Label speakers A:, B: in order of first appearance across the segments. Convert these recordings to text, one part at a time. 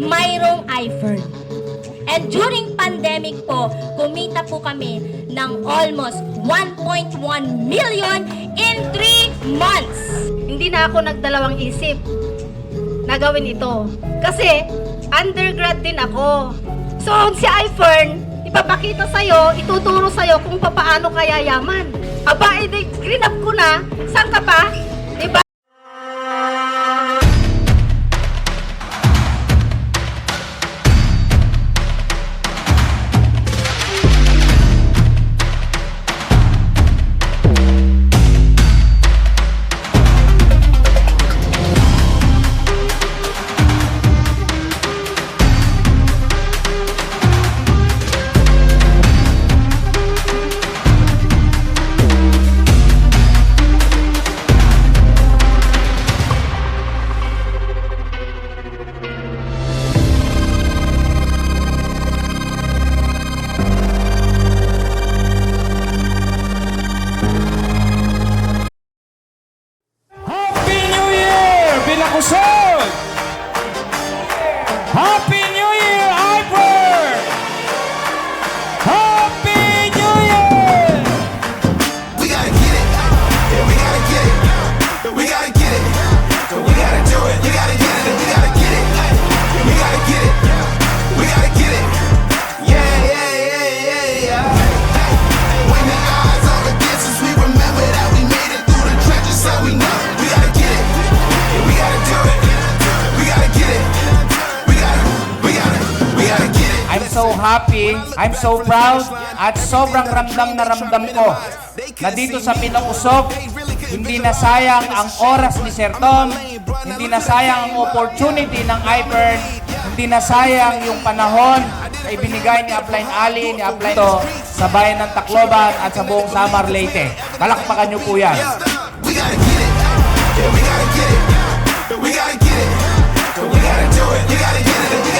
A: mayroong iFern. And during pandemic po, kumita po kami ng almost 1.1 million in 3 months.
B: Hindi na ako nagdalawang isip na gawin ito. Kasi, undergrad din ako. So, si iFern, ipapakita sa'yo, ituturo sa'yo kung paano kaya yaman. Aba, edi, green up ko na. Saan ka pa?
C: Happy
D: so
C: happy, I'm so proud, at sobrang ramdam na ramdam ko na dito sa Pinausog, hindi na sayang ang oras ni Sir Tom, hindi na sayang ang opportunity ng iPern, hindi na sayang yung panahon na ibinigay ni Upline Ali, ni Upline to sa bayan ng Tacloban at sa buong Samar Leyte. Palakpakan niyo po yan.
D: We gotta get it. We gotta get it. We gotta do it. We gotta get it.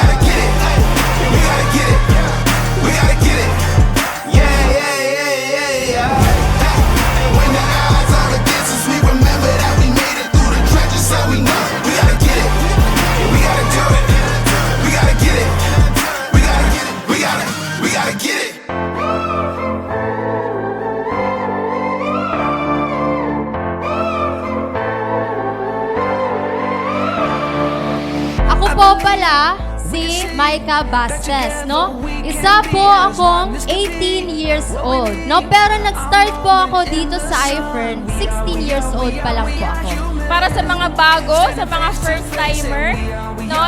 E: Pala si Maika Bastes, no? Isa po akong 18 years old, no? Pero nag-start po ako dito sa iFern, 16 years old pa lang po ako.
F: para sa mga bago, sa mga first timer, no,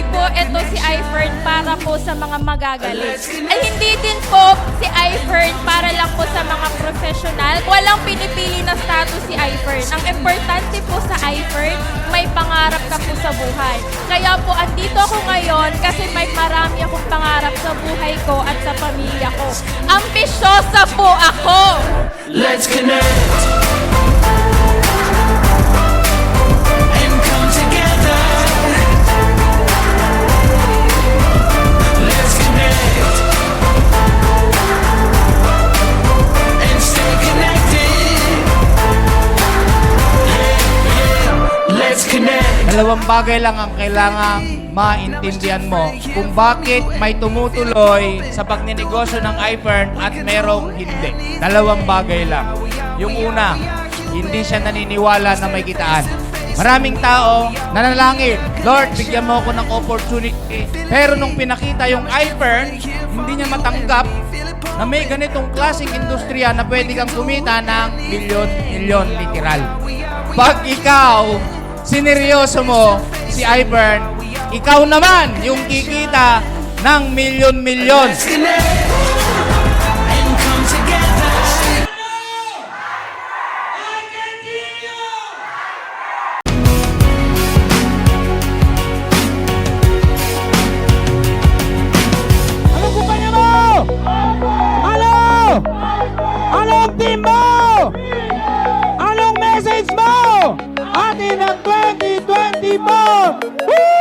F: hindi po ito si iFern para po sa mga magagaling. Ay hindi din po si iFern para lang po sa mga professional. Walang pinipili na status si iFern. Ang importante po sa iFern, may pangarap ka po sa buhay. Kaya po andito ako ngayon kasi may marami akong pangarap sa buhay ko at sa pamilya ko. Ambisyosa po ako!
G: Let's connect
C: Dalawang bagay lang ang kailangang maintindihan mo kung bakit may tumutuloy sa pagninegosyo ng iPern at merong hindi. Dalawang bagay lang. Yung una, hindi siya naniniwala na may kitaan. Maraming tao nanalangin, Lord, bigyan mo ako ng opportunity. Pero nung pinakita yung iPern, hindi niya matanggap na may ganitong klaseng industriya na pwede kang kumita ng milyon-milyon literal. Pag ikaw, sineryoso mo si Ivern, ikaw naman yung kikita ng milyon-milyon. Ano? Anong team mo? Anong message mo? Atin ang 2024! Woo!